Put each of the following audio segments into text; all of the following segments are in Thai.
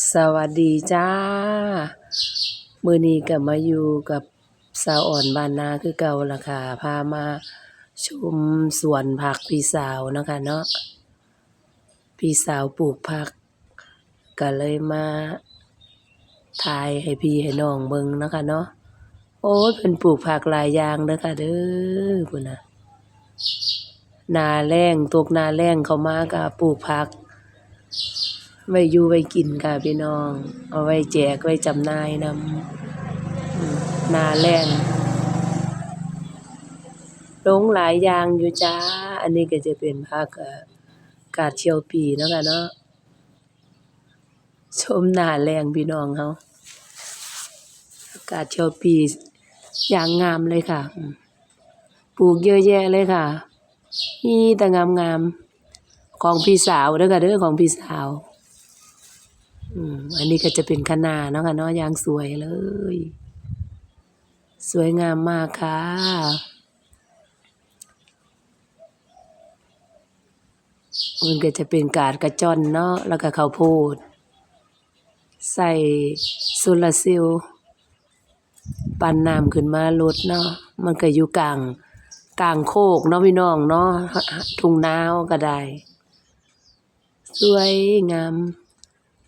สวัสดีจ้า มือนี้ก็มาอยู่กับสาวอ่อนบานนาคือเก่าละค่ะ พามาชมสวนผักพี่สาวนะคะเนาะ พี่สาวปลูกผัก ก็เลยมาถ่ายให้พี่ให้น้องเบิ่งนะคะเนาะ โอ้ยเพิ่นปลูกผักหลายอย่างเด้อค่ะเด้อพุ่นน่ะนาแล้งตกนาแล้งเขามาก็ปลูกผัก ไว้อยู่ไว้กินค่ะพี่น้อง เอาไว้แจกไว้จำหน่ายนำหนาแล้งลงหลายอย่างอยู่จ้า อันนี้ก็จะเป็นผักเอ่อกาดเชียวปีเนาะค่ะเนาะชมหน้าแล้งพี่น้องเฮากาดเชียวปีอย่างงามเลยค่ะ ปลูกเยอะแยะเลยค่ะมีแต่งามๆของพี่สาวเด้อค่ะเด้อของพี่สาว อืมอันนี้ก็จะเป็นคะน้าเนาะค่ะเนาะอย่างสวยเลย สวยงามมากค่ะ มันก็จะเป็นกาดกระจอนเนาะแล้วก็ข้าวโพด ใส่โซลาเซลล์ปั่นน้ำขึ้นมารดเนาะมันก็อยู่กลางกลางโคกเนาะพี่น้องเนาะทุ่งนาเราก็ได้ สวยงาม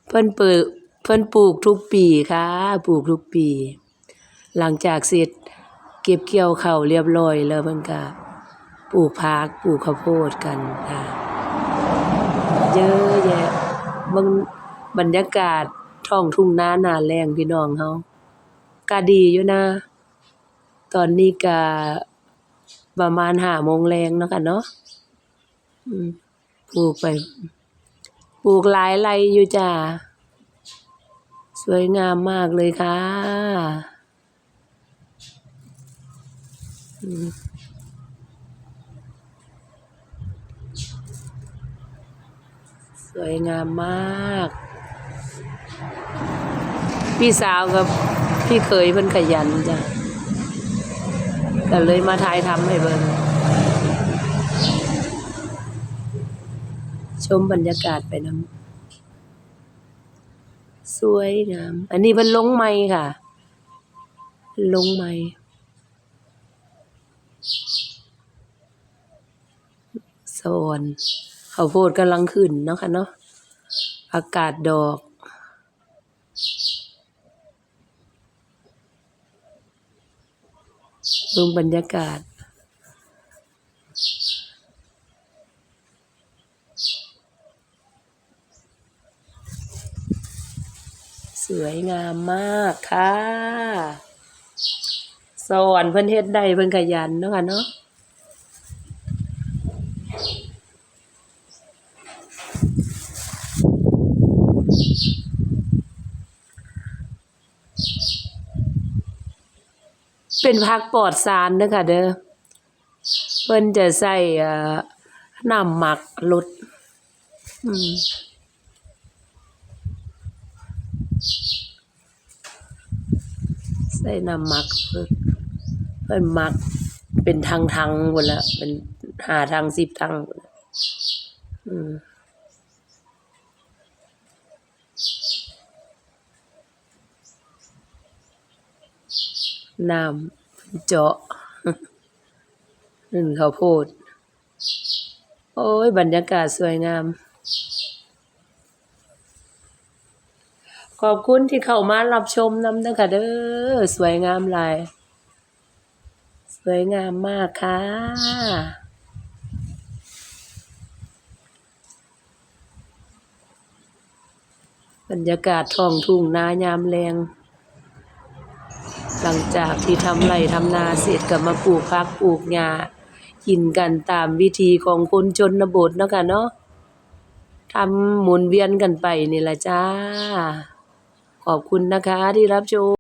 เพิ่นเปิดเพิ่นปลูกทุกปีค่ะ ปลูกทุกปี หลังจากเสร็จเก็บเกี่ยวเข้าเรียบร้อยแล้วเพิ่นก็ปลูกผักปลูกข้าวโพดกันค่ะ เยอะแยะบิ่งบรรยากาศท้องทุ่งนาหน้าแล้งพี่น้องเฮาก็ดีอยู่นะ ตอนนี้ก็ประมาณ5โมงแลงเนาะค่ะเนาะอืมปลูกไป ปลูกหลายไรอยู่จ้าสวยงามมากเลยค่ะสวยงามมาก พี่สาวกับพี่เขยเพิ่นขยันจ้ะก็เลยมาถ่ายทำให้เบิ่ง ชมบรรยากาศไปนำสวยงามอันนี้เพิ่นลงใหม่ค่ะลงใหม่สะอ่อนข้าวโพดกำลังขึ้นเนาะค่ะเนาะผักาดดอกเบิ่งบรรยากาศ สวยงามมากค่ะสอนเพิ่นเฮ็ดได้เพิ่นขยันเนาะค่ะเนาะเป็นผักปลอดสารเด้อค่ะเด้อเพิ่นจะใส่อ่อน้ำหมักรสอืม ใส่น้ำหมักเพิ่นหมักเป็นถังๆพู้นล่ะเป็น5ถัง10ถังพู้นล่ะอืมน้ำเจาะนึ่งข้าวโพด โอ๊ยบรรยากาศสวยงาม ขอบคุณที่เข้ามารับชมนำเด้อค่ะเด้อสวยงามหลาย สวยงามมากค่ะ บรรยากาศท้องทุ่งนายามแลงหลังจากที่ทำไรทำนาเสร็จก็มาปลูกผักปลูกหญ้ากินกันตามวิถีของคนชนบทเนาะค่ะเนาะทำหมุนเวียนกันไปนี่แหละจ้า ขอบคุณนะคะที่รับชม